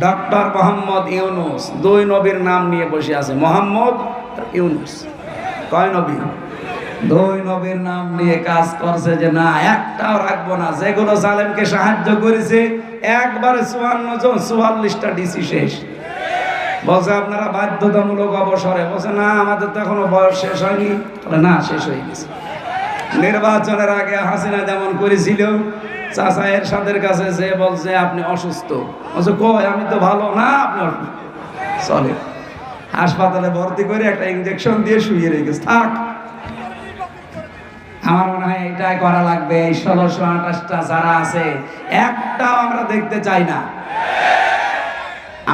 Doctor Mohammad Yunus, দুই নবীর নাম নিয়ে বসে আছে। মোহাম্মদ ইউনুস। কয় নবী? দুই নবীর নাম নিয়ে কাজ করছে যে না, একটাও রাখব না। যেগুলো জালেমকে সাহায্য করেছে, একবারে চুয়ান্ন জন, চুয়াল্লিশটা ডিসি শেষ। বলছে, আপনারা বাধ্যতামূলক অবসরে। বলছে, না, আমাদের তো এখনও বয়স শেষ হয়নি। না, শেষ হয়ে গেছে। নির্বাচনের আগে হাসিনা যেমন করেছিল চাচা এরশাদের কাছে যে বলছে, আপনি অসুস্থ। বলছে, কই, আমি তো ভালো না, আপনি চলে। হাসপাতালে ভর্তি করে একটা ইঞ্জেকশন দিয়ে শুয়ে রেখেছে। থাক। আমার মনে হয় এটাই করা লাগবে। এই ষোলোশো আঠাশটা যারা আছে, একটাও আমরা দেখতে চাই না।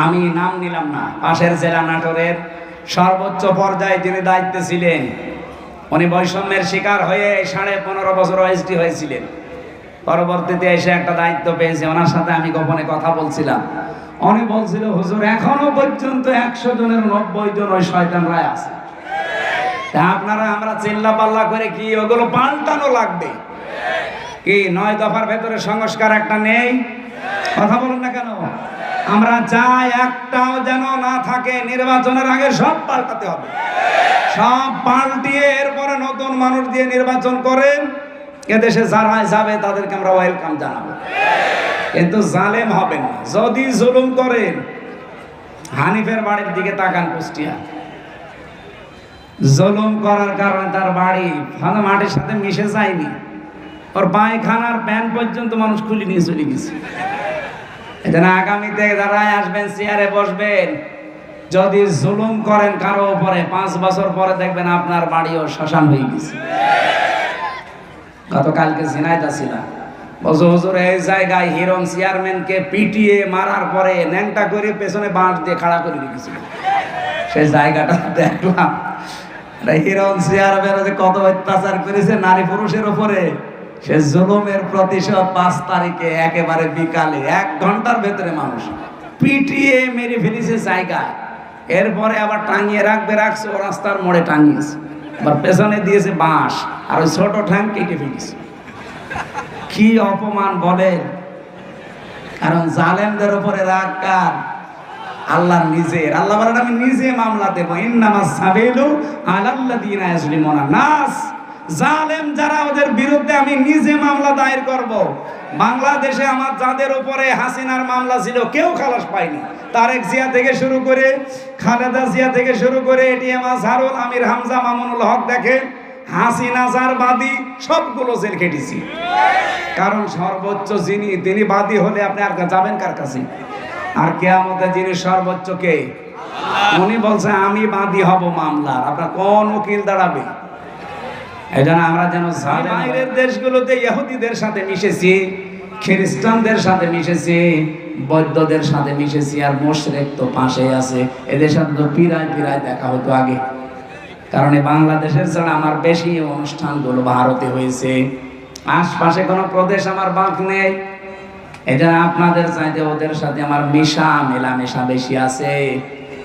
আমি নাম নিলাম না। পাশের জেলা নাটোরের সর্বোচ্চ পর্যায়ে যিনি দায়িত্বে ছিলেন, উনি বৈষম্যের শিকার হয়ে সাড়ে পনেরো বছর ওএসডি হয়েছিলেন। পরবর্তীতে এসে একটা দায়িত্ব পেয়েছে, ওনার সাথে আমি গোপনে কথা বলছিলাম। উনি বলছিল, হুজুর, এখনও পর্যন্ত একশো জনের নব্বই জন ওই শয়তান রায় আছে। তা আপনারা, আমরা চিল্লা পাল্লা করে কি ওগুলো পাল্টানো লাগবে? কি নয় দফার ভেতরে সংস্কার একটা নেই? কথা বলেন না কেন? আমরা চাই একটাও যেন না থাকে, নির্বাচনের আগে সব পাল্টাতে হবে। সব পাল্টিয়ে এরপরে নতুন মানুষ দিয়ে নির্বাচন করেন। এদেশে যারা যাবে, তাদেরকে আমরা ওয়েলকাম জানাব। কিন্তু জালেম হবেন না। যদি জুলুম করেন হানিফের বাড়ির দিকে তাকান কুষ্টিয়া। জুলুম করার কারণে তার বাড়ি মাটির সাথে মিশে যায়নি। ওর পায়খানার প্যান পর্যন্ত মানুষ খুলে নিয়ে চলে গেছে। এজন্য আগামীতে যারাই আসবেন, চেয়ারে বসবেন, যদি জুলুম করেন কারও উপরে, পাঁচ বছর পরে দেখবেন আপনার বাড়িও শ্মশান হয়ে গেছে। গতকালকে ঝিনাইদা ছিলাম বলছো, হুজুর, এই জায়গায় হিরণ চেয়ারম্যানকে পিটিয়ে মারার পরে ন্যাংটা করে পেছনে বাঁশ দিয়ে খাড়া করে রেখেছিল। সেই জায়গাটা দেখলাম। হিরণ চেয়ারম্যান কত অত্যাচার করেছে নারী পুরুষের উপরে, সে জুলুমের প্রতিশোধ পাঁচ তারিখে একেবারে বিকালে, এক ঘণ্টার ভেতরে মানুষ পিটিয়ে মেরে ফেলেছে জায়গায়। এরপরে আবার টাঙিয়ে রাখবে, রাখছে, ও রাস্তার মোড়ে টাঙিয়েছে। আবার পেছনে দিয়েছে বাঁশ, আর ওই ছোট ঠ্যাং কেটে ফেলেছে। কি অপমান বলেন কারণ জালেমদের উপরে রাগ কার? আল্লাহর নিজের। আল্লাহ বলেন, আমি নিজে মামলা দেবো। ইন্নামা সাবেলু আলাল্লাযিনা ইয়াজলিমুনা নাস। জালেম যারা ওদের বিরুদ্ধে আমি নিজে মামলা দায়ের করব বাংলাদেশে আমার যাদের উপরে হাসিনার মামলা ছিল, কেউ খালাস পায়নি। তারেক জিয়া থেকে শুরু করে, খালেদা জিয়া থেকে শুরু করে এটিএম আজহারুল আমির হামজা মামুনুল হক দেখে, হাসিনা যার বাদী সবগুলো জেল খেটেছি। কারণ সর্বোচ্চ যিনি, তিনি বাদী হলে আপনি আর যাবেন কার কাছে? আর কেয়ামতে যিনি সর্বোচ্চ কে? উনি বলছে, আমি বাদী হব মামলার। আপনার কোন উকিল দাঁড়াবে? এই জন্য আমরা যেন বাইরের দেশগুলোতে ইহুদিদের সাথে মিশেছি খ্রিস্টানদের সাথে মিশেছি বৌদ্ধদের সাথে মিশেছি আর মোশরেক তো পাশে আছে। এদের সাথে তো পিরায় পিরায় দেখা হতো আগে। কারণ এই বাংলাদেশের ছাড়া আমার বেশি অনুষ্ঠানগুলো ভারতে হয়েছে। আশপাশে কোনো প্রদেশ আমার বাঁক নেই। এটা আপনাদের চাইতে ওদের সাথে আমার মিশা মেলামেশা বেশি আছে।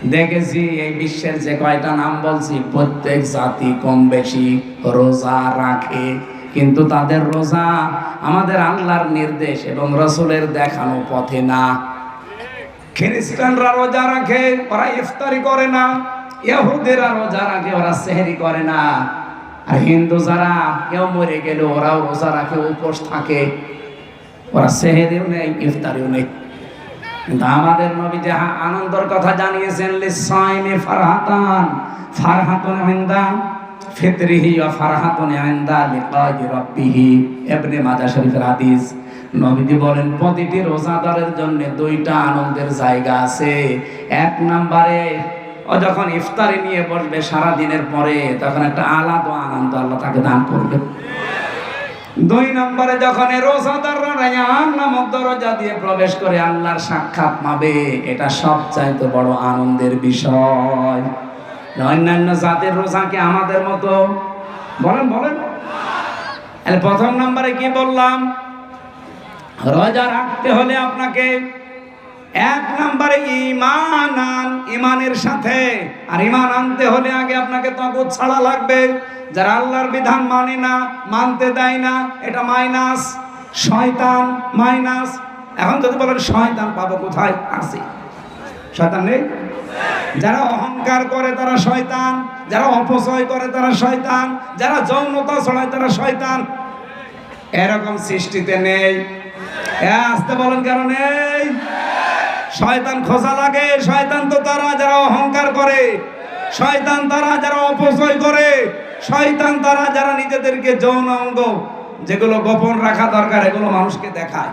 দেখেছি এই বিশ্বের যে কয়টা নাম বলছি, প্রত্যেক জাতি কম বেশি রোজা রাখে। কিন্তু তাদের রোজা আমাদের আল্লাহর নির্দেশ এবং রসুলের দেখানো পথে না। খ্রিস্টানরা রোজা রাখে, ওরা ইফতারি করে না। ইহুদেরা রোজা রাখে, ওরা সেহরি করে না। আর হিন্দু যারা, কেউ মরে গেল ওরাও রোজা রাখে, উপোস থাকে। ওরা সেহেরিও নেই, ইফতারিও নেই। কিন্তু আমাদের নবী যে আনন্দের কথা জানিয়েছেন লিসাইমে ফারহাতান, ফারহাতুন ইনদা ফিতরিহি ওয়া ফারহাতুন ইনদা লিকাই রাব্বিহি। ইবনে মাজাহ শরীফের হাদিস, নবীজি বলেন, প্রতিটি রোজাদারের জন্য দুইটা আনন্দের জায়গা আছে। এক নম্বরে, ও যখন ইফতারি নিয়ে বসবে সারা দিনের পরে, তখন একটা আলাদা আনন্দ আল্লাহ তাকে দান করবে। দুই নম্বরে যখন রোজাদাররা রায়ান নামক দরজা দিয়ে প্রবেশ করে আল্লাহর সাক্ষাৎ পাবে, এটা সবচাইতে বড় আনন্দের বিষয়। অন্যান্য জাতের রোজা কি আমাদের মতো? বলেন বলেন। প্রথম নম্বরে কি বললাম? রোজা রাখতে হলে আপনাকে এক নম্বরে ইমান আন ইমানের সাথে। আর ইমান আনতে হলে আগে আপনাকে তবুত ছাড়া লাগবে। যারা আল্লাহর বিধান মানে না, মানতে দেয় না, এটা মাইনাস। শয়তান মাইনাস। এখন যদি বলেন, শয়তান পাবো কোথায়? আছে। শয়তান নেই? যারা অহংকার করে তারা শয়তান, যারা অপচয় করে তারা শয়তান, যারা যৌনতা ছড়ায় তারা শয়তান। এরকম সৃষ্টিতে নেই। আসতে বলেন, কেন নেই? শয়তান খোঁজা লাগে, শয়তান তো তারা যারা অহংকার করে, শয়তান তারা যারা অপচয় করে। শয়তান তারা যারা নিজেদেরকে যৌন অঙ্গ যেগুলো গোপন রাখা দরকার, এগুলো মানুষকে দেখায়।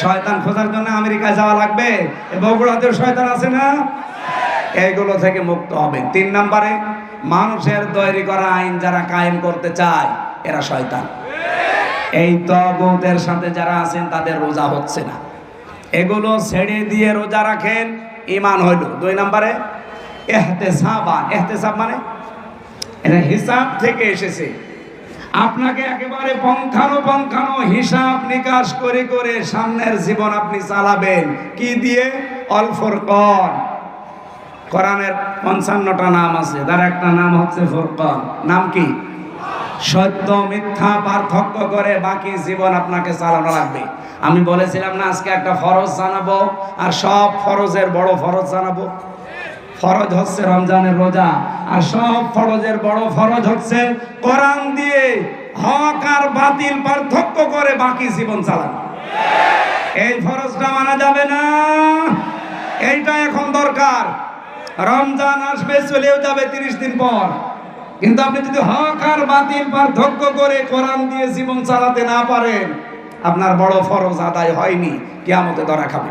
শয়তান খোঁজার জন্য আমেরিকায় যাওয়া লাগবে। বগুড়াতেও শয়তান আছে না? এইগুলো থেকে মুক্ত হবে। তিন নম্বরে, মানুষের তৈরি করা আইন যারা কায়েম করতে চায়, এরা শয়তান। এই তগুদের সাথে যারা আছেন, তাদের রোজা হচ্ছে না। এগুলো ছেড়ে দিয়ে রোজা রাখেন ইমান হইল। দুই নম্বরে এহতেসাবান এহতেসাব মানে এটা হিসাব থেকে এসেছে। আপনাকে একেবারে পঙ্খানো পঙ্খানো হিসাব নিকাশ করে করে সামনের জীবন আপনি চালাবেন। কি দিয়ে? অল্পর কর কোরআনের পঞ্চান্নটা নাম আছে, তার একটা নাম হচ্ছে ফোরকন নাম কি? সত্য, মিথ্যা, পার্থক্য করে বাকি জীবন আপনাকে চালানো লাগবে। আমি বলেছিলাম না, আজকে একটা ফরজ জানাব, আর সব ফরজের বড় ফরজ জানাব। ফরজ হচ্ছে রমজানের রোজা, আর সব ফরজের বড় ফরজ হচ্ছে কোরআন দিয়ে হক আর বাতিল পার্থক্য করে বাকি জীবন চালানো। এই ফরজটা মানা যাবে না। এইটা এখন দরকার। রমজান আসবে, চলেও যাবে তিরিশ দিন পর। কিন্তু আপনি যদি হক আর বাতিল পার্থক্য করে কোরআন দিয়ে জীবন চালাতে না পারেন, আপনার বড় ফরজ আদায় হয়নি, কেয়ামতে ধরা খাবে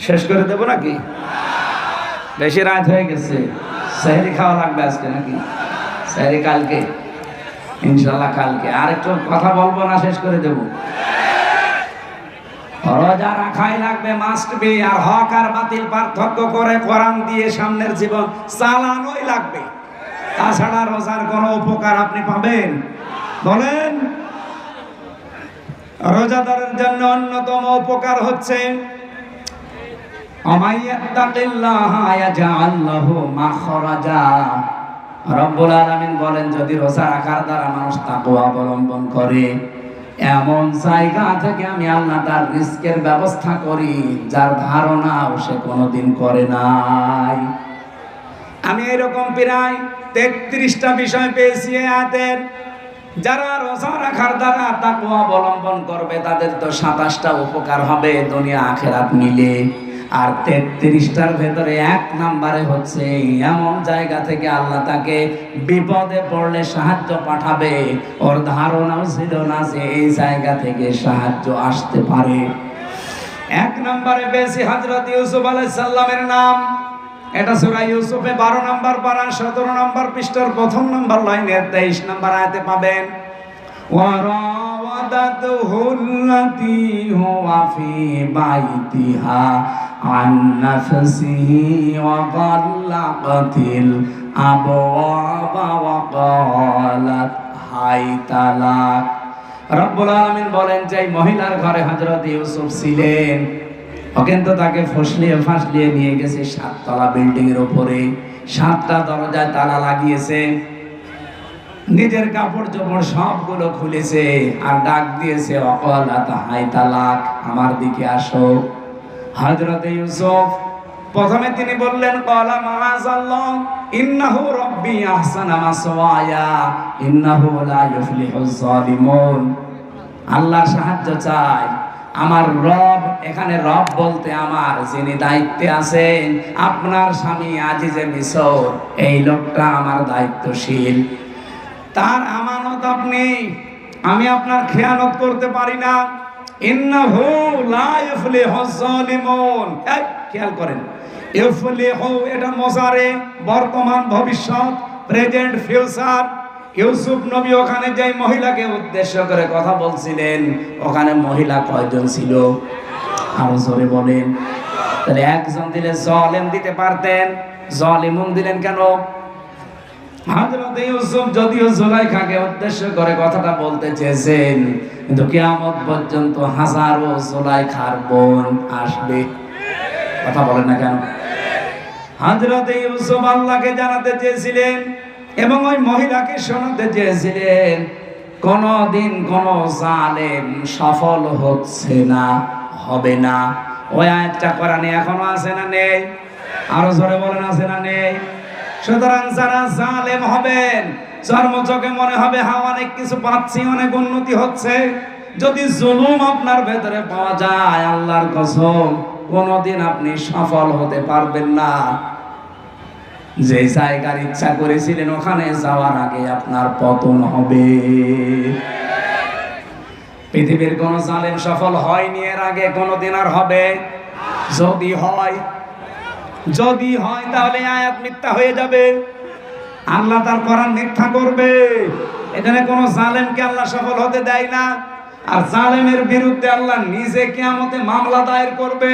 শেষ করে দেবো নাকি? বেশি রাত হয়ে গেছে। সেহরি খাওয়া লাগবে আজকে নাকি? সেহরি কালকে? ইনশাল্লাহ কালকে। আর একটু কথা বলব না, শেষ করে দেবো। রোজা রাখাই লাগবে মাস্ট বি আর হক আর বাতিল পার্থক্য করে কোরআন দিয়ে সামনের জীবন চালানোই লাগবে। তাছাড়া রোজার কোনো উপকার আপনি পাবেন? বলেন। রোজাদারের জন্য অন্যতম উপকার হচ্ছে রব্বুল আলামিন বলেন, যদি রোজা রাখার দ্বারা মানুষ তাকওয়া অবলম্বন করে, এমন জায়গা থেকে আমি আল্লাহ তার রিস্কের ব্যবস্থা করি, যার ধারণাও সে কোনোদিন করে নাই। আমি এরকম প্রায় তেত্রিশটা বিষয় পেয়েছি আয়াতের। যারা রোজা রাখার দ্বারা তাকওয়া অবলম্বন করবে, তাদের তো সাতাশটা উপকার হবে, দুনিয়া আখেরাত মিলে। আর তেত্রিশটার ভেতরে এক নাম্বারে হচ্ছে, এমন জায়গা থেকে আল্লাহ তাকে বিপদে পড়লে সাহায্য পাঠাবে। ওর ধারণাও ছিল না যে এই জায়গা থেকে সাহায্য আসতে পারে। এক নম্বরে বেশি হজরত ইউসুফ আলাই সাল্লামের নাম। এটা সুরা ইউসুফে বারো নম্বর পারা, সতেরো নম্বর পৃষ্ঠার প্রথম নম্বর লাইনের তেইশ নম্বর আয়তে পাবেন। وراودته التي هو في بيتها عن نفسه وغلقت الأبواب وقالت هيت لك রব্বুল আলামিন বলেন যে এই মহিলার ঘরে হযরত ইউসুফ ছিলেন ও কিন্তু তাকে ফসলিয়ে ফাসলিয়ে নিয়ে গেছে সাততলা বিল্ডিং এর উপরে সাতটা দরজায় তালা লাগিয়েছে নিজের কাপড় চোপড় সবগুলো খুলেছে আর ডাক দিয়েছে অকলাতা তালাক, আমার দিকে আসো। হযরতে ইউসুফ, প্রথমে তিনি বললেন, কলা মাআযাল্লাহ ইন্নাহু রাব্বি আহসানা মাসওয়ায়া, ইন্নাহু লা ইউফলিহুজ জালিমুন আল্লাহ সাহায্য চাই আমার রব, এখানে রব বলতে আমার যিনি দায়িত্বে আছেন, আপনার স্বামী আজিজে মিশর এই লোকটা আমার দায়িত্বশীল। তার আমানত আপনি, আমি আপনার খেয়ানত করতে পারি না। ইন্নাহু লা ইফলিহুজ জালিমুন এই, খেয়াল করেন। ইফলিহু, এটা মজারে বর্তমান ভবিষ্যৎ, প্রেজেন্ট ফিউচার। ইউসুফ নবী ওখানে যে মহিলাকে উদ্দেশ্য করে কথা বলছিলেন, ওখানে মহিলা কয়জন ছিল? আরও জোরে বলেন। তাহলে একজন দিলে জলেম দিতে পারতেন, জলিমুন দিলেন কেন? হযরত ইউসুফ যদিও জুলাইখাকে উদ্দেশ্য করে কথাটা বলতে চেয়েছেন, কিন্তু কিয়ামত পর্যন্ত হাজারো জুলাইখার বোন আসবে। কথা বলেন না কেন? হযরত ইউসুফ আল্লাহকে জানাতে চেয়েছিলেন এবং ওই মহিলাকে শোনাতে চেয়েছিলেন, কোনদিন কোন জালেম সফল হচ্ছে না, হবে না। ওই আয়াতটা কোরআনে এখনও আছে না নেই? আরও জোরে বলেন, আছে না নেই? সুতরাং যারা জালেম হবেন চর্মচকে মনে হবে হ্যাঁ অনেক কিছু পাচ্ছি, অনেক উন্নতি হচ্ছে। যদি জুলুম আপনার ভেতরে পাওয়া যায়, আল্লাহর কসম কোনোদিন আপনি সফল হতে পারবেন না। যে জায়গার ইচ্ছা করেছিলেন, ওখানে যাওয়ার আগে আপনার পতন হবে। পৃথিবীর কোন জালেম সফল হয়নি, এর আগে কোনোদিন আর হবে। যদি হয় যদি হয় তাহলে আয়াত মিথ্যা হয়ে যাবে। আল্লাহ তার করার মিথ্যা করবে। এখানে কোন জালেমকে আল্লাহ সফল হতে দেয় না। আর জালেমের বিরুদ্ধে আল্লাহ নিজে কিয়ামতে মামলা দায়ের করবে।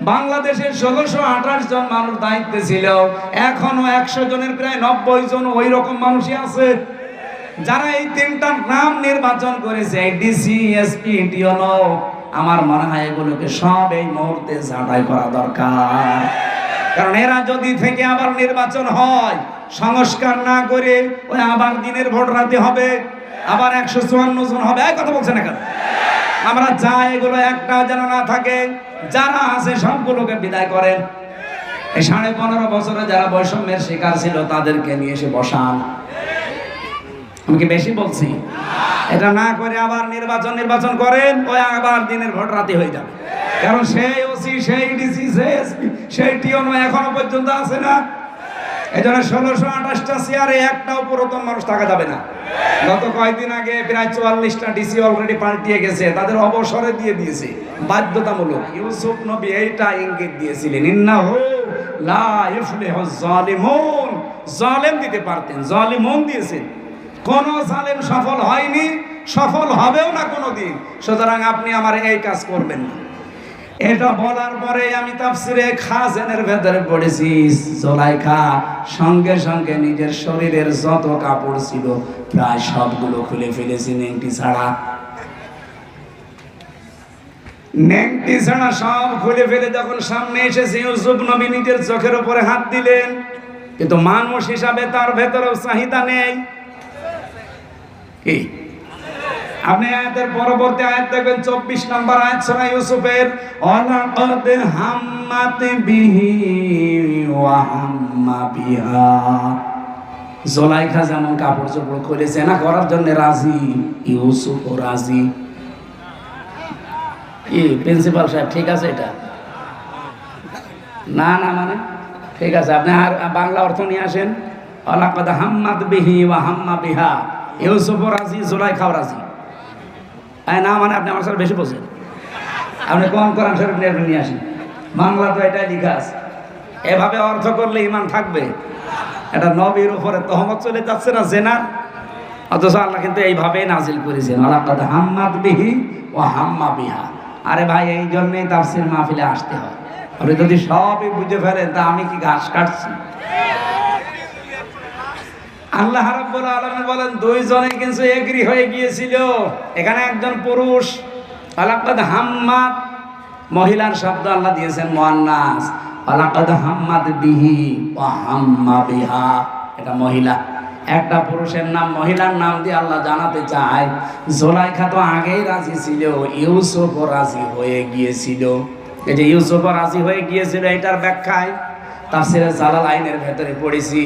বাংলাদেশের ষোলোশো আঠাশ জন মানুষ দায়িত্বে ছিল। এখনও একশো জনের প্রায় নব্বই জন ওই রকম মানুষই আছে। যারা এই তিনটা নাম নির্বাচন করেছে আমার মনে হয় এগুলোকে সব এই মুহূর্তে ছাঁটাই করা দরকার। কারণ এরা যদি থেকে আবার নির্বাচন হয়, সংস্কার না করে ওই আবার দিনের ভোট রাতে হবে, আবার একশো চুয়ান্ন জন হবে। এক কথা বলছেন এখন? আমরা যা এগুলো একটা যেন না থাকে, যারা আছে সবগুলোকে বিদায় করেন। এই সাড়ে পনেরো বছরে যারা বৈষম্যের শিকার ছিল, তাদেরকে নিয়ে এসে বসান। আমি কি বেশি বলছি? এটা না করে আবার নির্বাচন নির্বাচন করেন, ওই আবার দিনের ভোট রাতে হয়ে যাবে। কারণ সেই ওসি, সেই ডিসি, সেই সেই টিওনো এখনও পর্যন্ত আছে না। এই জন্য ষোলোশো আঠাশটা চেয়ারে একটাও পুরাতন মানুষ থাকা যাবে না। গত কয়েকদিন আগে প্রায় চুয়াল্লিশটা ডিসি অলরেডি পাল্টিয়ে গেছে, তাদের অবসরে দিয়ে দিয়েছে। বাধ্যতামূলক। ইউসুফ নবী এইটা ইঙ্গিত দিয়েছিলেন ইন্না হো লা ইফলিহু জালিমুন। জালেম দিতে পারতেন, জালিমুন দিয়েছেন। কোন জালেম সফল হয়নি, সফল হবেও না কোনোদিন। সুতরাং আপনি আমার এই কাজ করবেন না। এটা বলার পরে আমি তাফসিরে খাজেনের ভেতরে পড়েছি, জোলাইখা সঙ্গে সঙ্গে নিজের শরীরের যত কাপড় ছিল, প্রায় সবগুলো খুলে ফেলেছি নেংটি ছাড়া। নেংটি ছাড়া সব খুলে ফেলে যখন সামনে এসেছে, ইউসুফ নবী নিজের চোখের উপরে হাত দিলেন। কিন্তু মানুষ হিসাবে তার ভেতরেও চাহিদা নেই। কি? আপনি আয়াতের পরবর্তী আয়াত দেখবেন, চব্বিশ নম্বর আয়াত শোনা ইউসুফের, অলাকদ হাম্মাত বিহি ওয়া হাম্মা বিহা। জোলাইখা যেমন কাপড় চোপড় খুলেছে না করার জন্য রাজি ইউসুফও রাজি। কি, প্রিন্সিপাল সাহেব, ঠিক আছে এটা? না না মানে? ঠিক আছে, আপনি আর বাংলা অর্থ নিয়ে আসেন। অলাকদ হাম্মাদ বিহি ওয়া হাম্মা বিহা। ইউসুফও রাজি, জোলাইখাও রাজি। হ্যাঁ না মানে আপনি আমার সাথে বেশি বোঝেন। আপনি কম কোরআন শরীফ নিয়ে নিয়ে আসেন। বাংলা তো এটাই লিখা আছে। এভাবে অর্থ করলে ইমান থাকবে। এটা নবীর উপরে তহমত চলে যাচ্ছে না জেনার অথচ আল্লাহ কিন্তু এইভাবেই নাজিল করেছেন। আল্লাহ হাম্মাদ বিহি ও হাম্মা বিহা। আরে ভাই, এই জন্যই তাফসির মাহফিলে আসতে হয়। আপনি যদি সবই বুঝে ফেলেন, তা আমি কি ঘাস কাটছি? আল্লাহ রাব্বুল আলামিন বলেন, দুইজনে কিন্তু এগ্রি হয়ে গিয়েছিল। এখানে একজন পুরুষ, আলাকাদ হাম্মাদ, মহিলার শব্দ আল্লাহ দিয়েছেন মুয়ান্নাস আলাকাদ হাম্মাদ বিহি ওয়া হাম্মা বিহা, এটা মহিলা। একটা পুরুষের নাম, মহিলার নাম দিয়ে আল্লাহ জানাতে চায়, জোলাইখা তো আগেই রাজি ছিল, ইউসুফও রাজি হয়ে গিয়েছিল। এই যে ইউসুফও রাজি হয়ে গিয়েছিল, এটার ব্যাখ্যায় তাফসিরে জালাল আইনের ভেতরে পড়েছি।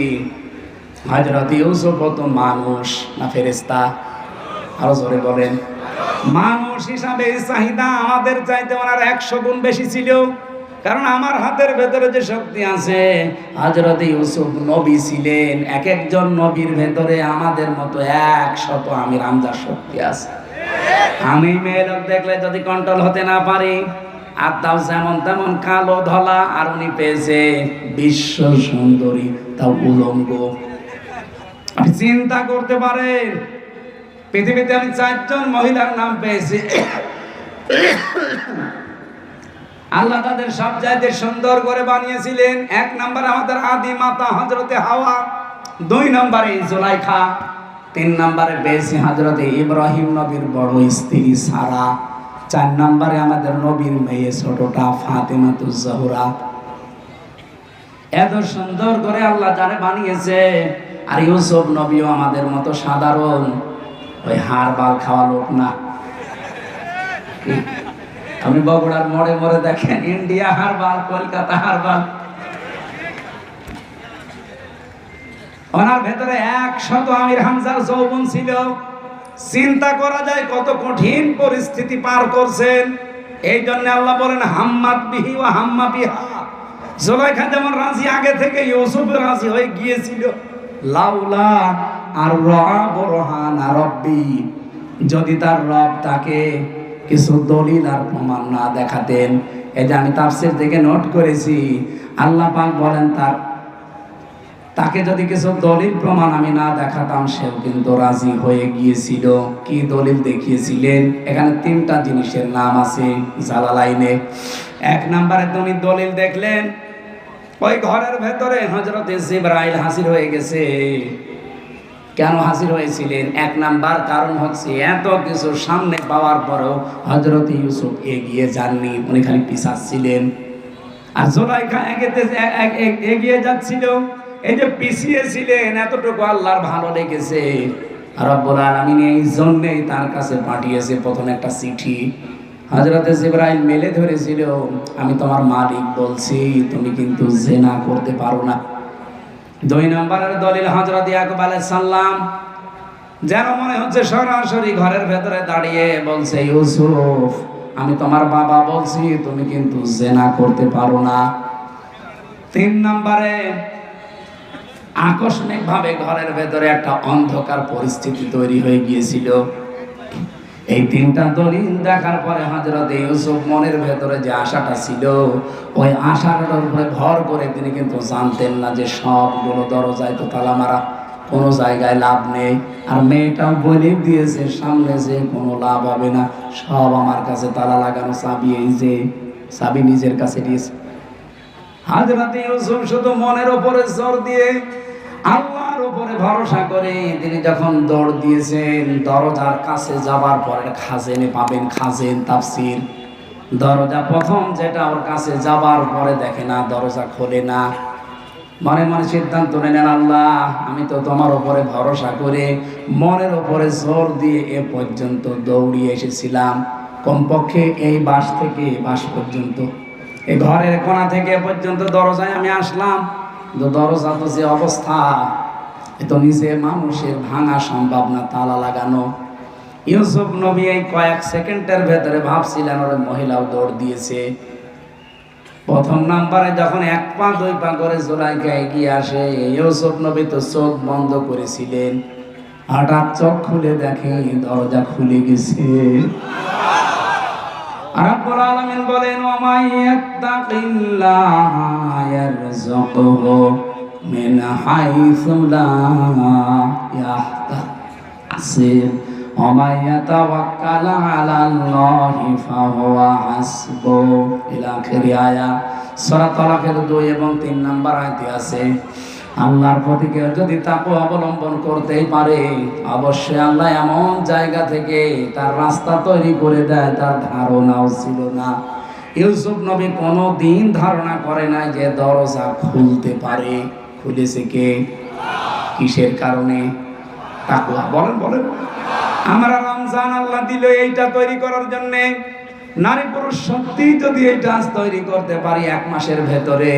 হজরত ইউসুফ তো মানুষ, না ফেরেস্তা আরও জোরে বলেন। মানুষ হিসাবে চাহিদা আমাদের চাইতে ওনার একশো গুণ বেশি ছিল। কারণ আমার হাতের ভেতরে যে শক্তি আছে হজরত ইউসুফ নবী ছিলেন, এক একজন নবীর ভেতরে আমাদের মতো একশত আমি রামজার শক্তি আছে। আমি মেয়ে লোক দেখলে যদি কন্ট্রোল হতে না পারি, আর তাও যেমন তেমন কালো ধলা, আর উনি পেয়েছে বিশ্ব সুন্দরী, তাও উলঙ্গ। চিন্তা করতে পারেন পৃথিবীতে আমি চারজন মহিলার নাম পেয়েছি। আল্লাহ তাদের সব জায়গায় সুন্দর করে বানিয়েছিলেন। এক নম্বরে আমাদের আদি মাতা হজরতে হাওয়া, দুই নম্বরে জোলাইখা, তিন নম্বরে বেশি হজরতে ইব্রাহিম নবীর বড় স্ত্রী সারা, চার নম্বরে আমাদের নবীর মেয়ে ছোটটা ফাতেমাতুজ জহুরা। এত সুন্দর করে আল্লাহ যারে বানিয়েছে। আর ইউসুফ নবীও আমাদের মতো সাধারণ। ওই হাড় বাল খাওয়া লোক না? আপনি বগুড়ার মোড়ে মোড়ে দেখেন, ইন্ডিয়া হারবাল কলকাতা হারবাল ওনার ভেতরে একশত আমির হামজার যৌবন ছিল। চিন্তা করা যায় কত কঠিন পরিস্থিতি পার করছেন। এই জন্য আল্লাহ বলেন হাম্মাত বিহি ও হাম্মা বিহা। জোলাইখা যেমন রাজি, আগে থেকে ইউসুফ রাজি হয়ে গিয়েছিল। লাউলা আর রহান রব্বি। যদি তার রব তাকে কিছু দলিল আর প্রমাণ না দেখাতেন, এই যে আমি তাফসির থেকে নোট করেছি, আল্লাহ পাক বলেন তার, তাকে যদি কিছু দলিল প্রমাণ আমি না দেখাতাম, সেও কিন্তু রাজি হয়ে গিয়েছিল। কি দলিল দেখিয়েছিলেন? এখানে তিনটা জিনিসের নাম আছে জালালাইনে। এক নম্বরে তুমি দলিল দেখলেন ওই ঘরের ভেতরে হজরত জিব্রাইল হাসির হয়ে গেছে। কেন হাজির হয়েছিলেন? এক নাম্বার কারণ হচ্ছে এত কিছু সামনে পাওয়ার পরেও হজরত ইউসুফ এগিয়ে যাননি, উনি খালি পিছাচ্ছিলেন। আর জোলাইখা এগিয়ে যাচ্ছিল, এই যে পিছিয়ে ছিলেন এতটুকু আল্লাহর ভালো লেগেছে। আর রব্বুল আলামিন এই জন্যেই তার কাছে পাঠিয়েছে প্রথমে একটা চিঠি। হজরতে জিব্রাইল মেলে ধরেছিল, আমি তোমার মালিক বলছি, তুমি কিন্তু জেনা করতে পারো না। দুই নম্বরের দলিল হজরত ইয়াকুব আলাইহিস সালাম, যেন মনে হচ্ছে সরাসরি ঘরের ভেতরে দাঁড়িয়ে বলছে, ইউসুফ, আমি তোমার বাবা বলছি, তুমি কিন্তু জেনা করতে পারো না। তিন নম্বরে, আকস্মিকভাবে ঘরের ভেতরে একটা অন্ধকার পরিস্থিতি তৈরি হয়ে গিয়েছিল। এই তিনটা দলিল দেখার পরে হজরত ইউসুফ মনের ভেতরে যে আশাটা ছিল, ওই আশাটার উপরে ভর করে তিনি কিন্তু জানতেন না যে সবগুলো দরজায় তো তালা মারা, কোনো জায়গায় লাভ নেই। আর মেয়েটাও বলে দিয়েছে, সামনে যে কোনো লাভ হবে না, সব আমার কাছে তালা লাগানো, চাবি এই যে, চাবি নিজের কাছে দিয়েছে। হাজরাত ইউসুফ শুধু মনের উপরে জোর দিয়ে আল্লাহর উপরে ভরসা করে তিনি যখন দৌড় দিয়েছেন, দরজার কাছে যাবার পরে খাজেনে পাবেন খাজেন তাফসির। দরজা প্রথম যেটা ওর কাছে যাবার পরে দেখে না, দরজা খোলে না। মনে মনে সিদ্ধান্ত নেন, আল্লাহ, আমি তো তোমার উপরে ভরসা করে মনের উপরে জোর দিয়ে এ পর্যন্ত দৌড়িয়ে এসেছিলাম। কমপক্ষে এই বাস থেকে বাস পর্যন্ত। এই ঘরের কোণা থেকে পর্যন্ত দরজায় আমি আসলাম। দরজা তো যে অবস্থা তো নিচে মানুষের ভাঙা সম্ভব না, তালা লাগানো। ইউসুফ নবী এই কয়েক সেকেন্ডের ভেতরে ভাবছিলেন, ওর মহিলাও দৌড় দিয়েছে। প্রথম নাম্বারে যখন এক পা, দুই পা করে জোলাইকা এগিয়ে আসে, ইউসুফ নবী তো চোখ বন্ধ করেছিলেন। হঠাৎ চোখ খুলে দেখে দরজা খুলে গেছে। রাব্বুল আলামিন বলেন, ওয়া মান ইয়াত্তাকিল্লাহা ইয়ারযুকহু। মিন হাইসু লা ইয়াহতাসিব ওয়া মান ইয়াতাওয়াক্কাল আলাল্লাহি ফাহুয়া হাসবুহ ইলা আখিরি আয়া সূরা তালাকের 2 এবং 3 নাম্বার আয়াতে আছে, আল্লাহর প্রতি কেউ যদি তাকে অবলম্বন করতেই পারে, অবশ্যই আল্লাহ এমন জায়গা থেকে তার রাস্তা তৈরি করে দেয়, তার ধারণাও ছিল না। ইউসুফ নবী কোনো দিন ধারণা করে না যে দরজা খুলতে পারে। খুলেছে কে কিসের কারণে? তাকুয়া বলেন বলেন। আমরা রমজান আল্লাহ দিল এইটা তৈরি করার জন্যে। নারী পুরুষ সত্যি যদি এইটা আজ তৈরি করতে পারি এক মাসের ভেতরে,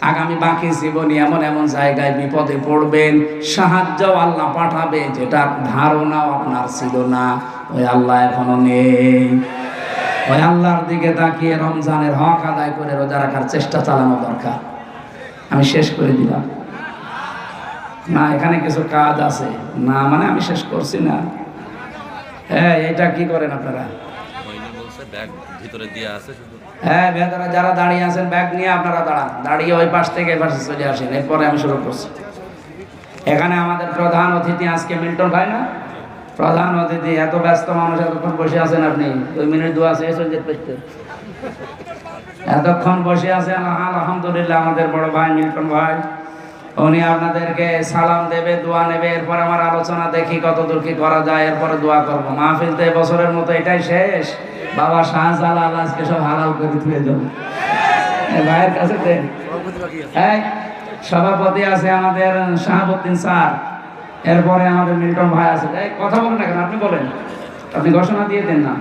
আগামী বাকি জীবনে এমন এমন জায়গায় বিপদে পড়বেন, সাহায্য আল্লাহ পাঠাবে যেটা ধারণাও আপনার ছিল না। ওই আল্লাহ এখনও নেই। ওই আল্লাহর দিকে তাকিয়ে রমজানের হক আদায় করে রোজা রাখার চেষ্টা চালানো দরকার। আমি শেষ করে দিলাম। না, এখানে কিছু কাজ আছে। না মানে আমি শেষ করছি না। হ্যাঁ এটা কি করেন আপনারা? হ্যাঁ ভেতরে যারা দাঁড়িয়ে আছেন, ব্যাগ নিয়ে আপনারা দাঁড়ান। দাঁড়িয়ে ওই পাশ থেকে পাশে চলে আসেন। এরপরে আমি শুরু করছি। এখানে আমাদের প্রধান অতিথি আজকে মিল্টন ভাই না? প্রধান অতিথি, এত ব্যস্ত মানুষ এতক্ষণ বসে আছেন আপনি। দুই মিনিট দু আছে চলে যেতে পারতেন এতক্ষণ বসে আছেন, আলহামদুলিল্লাহ আমাদের বড় ভাই মিল্টন ভাই। উনি আপনাদেরকে সালাম দেবে, দোয়া নেবে, এরপর আমার আলোচনা দেখি কত দূর কি করা যায়, এরপরে দোয়া করব। মাহফিল তো বছরের মতো এটাই শেষ। বাবা শাহজালাল আজকে সব হালাল করে ধুয়ে যাব ভাইয়ের কাছে সভাপতি আছে আমাদের শাহাবুদ্দিন স্যার। এরপরে আমাদের মিল্টন ভাই আছে। কথা বলেন না কেন, আপনি বলেন। আপনি ঘোষণা দিয়ে দেন না।